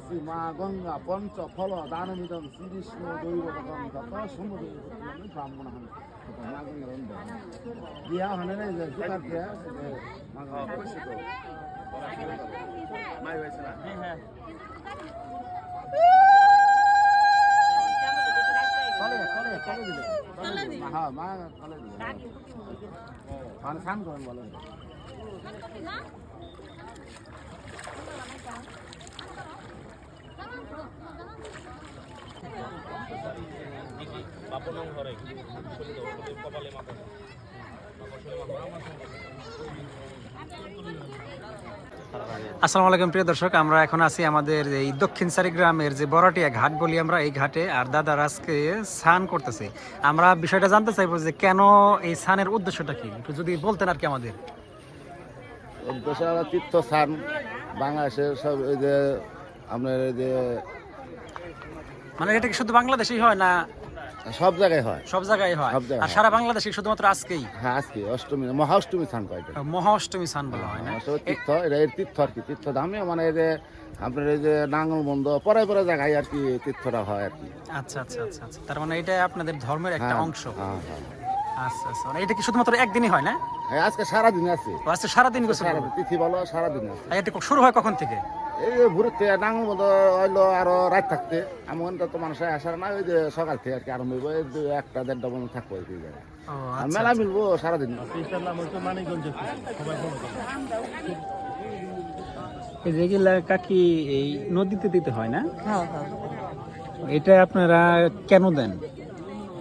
শ্রী মা গঙ্গা পঞ্চ ফল দানমিদম শ্রীকৃষ্ণ দৈবতম তত সমুদ্র ব্রাহ্মণ হন। মা গঙ্গা রন্ধ হনে নাই যে দিয়া মা গঙ্গা মাই হয়েছে না? কলে কলে কলে দিলে। হ্যাঁ। মা কলে দিলে স্নান করেন বলেন বাপনাম ঘরে। শরীর কপালে মাথা আসসালামু আলাইকুম প্রিয় দর্শক। আমরা এখন আছি আমাদের এই দক্ষিণ সারি গ্রামের যে বড়াটিয়া ঘাট বলি আমরা এই ঘাটে। আর দাদার আজকে স্নান করতেছে। আমরা বিষয়টা জানতে চাইব যে কেন এই স্নানের উদ্দেশ্যটা কি? একটু যদি বলতেন আর কি আমাদের। দোসরা তীর্থস্থান। বাংলাদেশের সব এই যে আপনার এই যে মানে এটা কি শুধু বাংলাদেশেই হয় না সব জায়গায় হয়। সব জায়গায় হয়। আর সারা বাংলাদেশে শুধুমাত্র আজকেই? হ্যাঁ আজকে অষ্টমী মহাষ্টমী স্থান কয়টা? মহা অষ্টমী স্নান বলা হয় না? তীর্থ এটা এর তীর্থ আর কি তীর্থ ধামে মানে এই যে আপনার এই যে নাঙ্গল বন্ধ পরে পরে জায়গায় আর কি তীর্থটা হয় আর কি। আচ্ছা আচ্ছা আচ্ছা আচ্ছা। তার মানে এটা আপনাদের ধর্মের একটা হ্যাঁ, অংশ। হ্যাঁ, হ্যাঁ। আচ্ছা আচ্ছা। মানে এটা কি শুধুমাত্র একদিনই হয় না? আজকে সারাদিন আছে। আজকে সারাদিন গোসল? তিথি বলো সারাদিন আছে। এটা শুরু হয় কখন থেকে? এই যে ভোরের নাঙ্গল বন্ধ হইল আরও রাত থাকতে। এমন তো মানুষ আসার না ওই যে সকাল থেকে আর কি আরম্ভ হইব এই দু- একটা দেড়টা পর্যন্ত থাকব কি জায়গায় আর আচ্ছা মেলা মিলবো সারাদিন। এই যেগুলা কাকি এই নদীতে দিতে হয় না? হ্যাঁ হ্যাঁ। এটা আপনারা কেন দেন?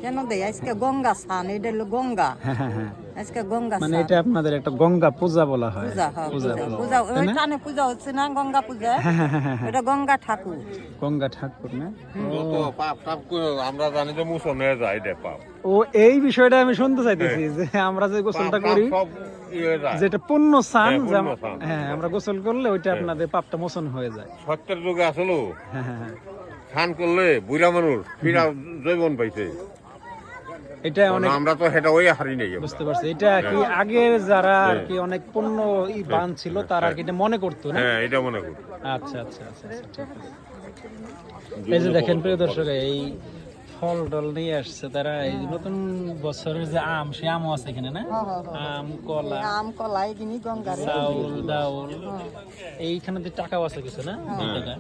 কেন দেয় আজকে গঙ্গা স্নান এটা হলো গঙ্গা। হ্যাঁ হ্যাঁ হ্যাঁ আজকে গঙ্গা মানে এটা আপনাদের একটা গঙ্গা পূজা বলা হয়। পূজা হ্যাঁ পূজা হয়? ওইখানে পূজা হচ্ছে না গঙ্গা পূজা? হ্যাঁ হ্যাঁ হ্যাঁ হ্যাঁ এটা গঙ্গা ঠাকুর। গঙ্গা ঠাকুর না? তো পাপ টাপ আমরা জানি যে মুসন যায় পাপ। ও এই বিষয়টা আমি শুনতে চাইতেছি যে আমরা যে গোসলটা করি ইয়ে যেটা পূর্ণ স্নান হ্যাঁ। হ্যাঁ আমরা গোসল করলে ওইটা আপনাদের পাপটা মোচন হয়ে যায়। সত্যের যুগে আসলো। হ্যাঁ হ্যাঁ হ্যাঁ। স্নান করলে বুড়া মানুষ ফিরা জৈবন পাইছে। এটা অনেক আমরা তো সেটা ওই হারি নেই বুঝতে পারছি। এটা কি আগের যারা আর কি অনেক পুণ্য ই বান ছিল তারা আর কি এটা মনে করতো না? হ্যাঁ এটা মনে করি আচ্ছা আচ্ছা আচ্ছা আচ্ছা, ঠিক আছে। এই যে দেখেন প্রিয় দর্শক এই ফল টল নিয়ে আসছে তারা এই নতুন বছরের যে আম সে আমও আছে এখানে না? আম কলা আম কলা এগুলি গঙ্গার। চাউল ডাউল এইখানে যে টাকাও আছে কিছু না? টাকা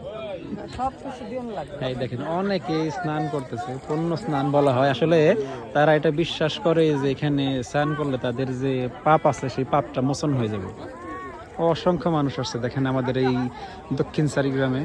এই দেখেন, অনেকে স্নান করতেছে পূর্ণ স্নান বলা হয়। আসলে তারা এটা বিশ্বাস করে যে এখানে স্নান করলে তাদের যে পাপ আছে, সেই পাপটা মোচন হয়ে যাবে। অসংখ্য মানুষ আসছে দেখেন আমাদের এই দক্ষিণ সারি গ্রামে।